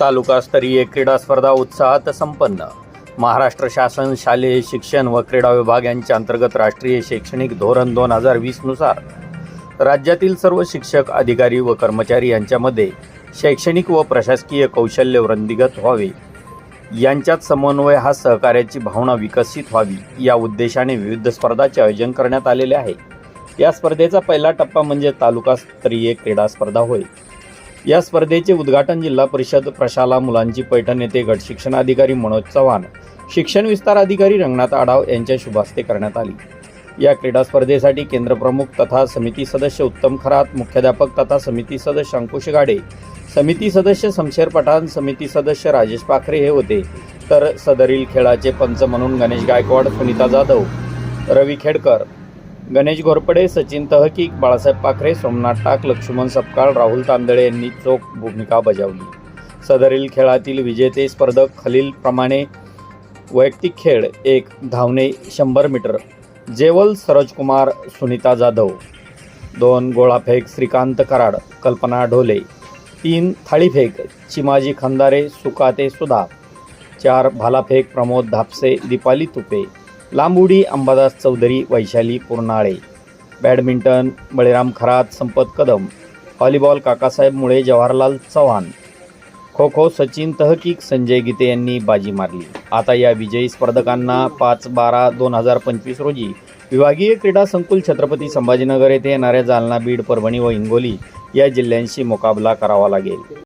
तालुकास्तरीय क्रीडा स्पर्धा उत्साहात संपन्न. महाराष्ट्र शासन शालेय शिक्षण व क्रीडा विभाग यांच्या अंतर्गत राष्ट्रीय शैक्षणिक धोरण दोन हजार वीसनुसार राज्यातील सर्व शिक्षक अधिकारी व कर्मचारी यांच्यामध्ये शैक्षणिक व प्रशासकीय कौशल्य वृद्धिगत व्हावे. यांच्यात समन्वय हा सहकार्याची भावना विकसित व्हावी या उद्देशाने विविध स्पर्धाचे आयोजन करण्यात आलेले आहे. या स्पर्धेचा पहिला टप्पा म्हणजे तालुकास्तरीय क्रीडा स्पर्धा होय. या स्पर्धेचे उद्घाटन जिल्हा परिषद प्रशाला मुलांची पैठण येथे गट शिक्षणाधिकारी मनोज चव्हाण शिक्षण विस्तार अधिकारी रंगनाथ आढाव यांच्या शुभास्ते करण्यात आली. या क्रीडा स्पर्धेसाठी केंद्रप्रमुख तथा समिती सदस्य उत्तम खरात मुख्याध्यापक तथा समिती सदस्य अंकुश गाडे समिती सदस्य समशेर पठाण समिती सदस्य राजेश पाखरे हे होते. तर सदरील खेळाचे पंच म्हणून गणेश गायकवाड सुनीता जाधव रवी खेडकर गणेश घोरपडे सचिन तहकीक बाळासाहेब पाखरे सोमनाथ टाक लक्ष्मण सपकाळ राहुल तांदळे यांनी चोख भूमिका बजावली. सदरील खेळातील विजेते स्पर्धक खालीलप्रमाणे वैयक्तिक खेळ एक धावणे शंभर मीटर. जेवल सरोजकुमार सुनीता जाधव. दोन गोळाफेक श्रीकांत कराड कल्पना ढोले. तीन थाळीफेक चिमाजी खंदारे सुकाते सुधा. चार भालाफेक प्रमोद धापसे दीपाली तुपे. लांब उडी अंबादास चौधरी वैशाली पूर्णाळे. बॅडमिंटन बळीराम खरात संपत कदम व्हॉलीबॉल काकासाहेब मुळे जवाहरलाल चव्हाण. खो खो सचिन तहकीक संजय गीते यांनी बाजी मारली. आता या विजयी स्पर्धकांना पाच बारा दोन हजार पंचवीस रोजी विभागीय क्रीडा संकुल छत्रपती संभाजीनगर येथे येणाऱ्या जालना बीड परभणी व हिंगोली या जिल्ह्यांशी मुकाबला करावा लागेल.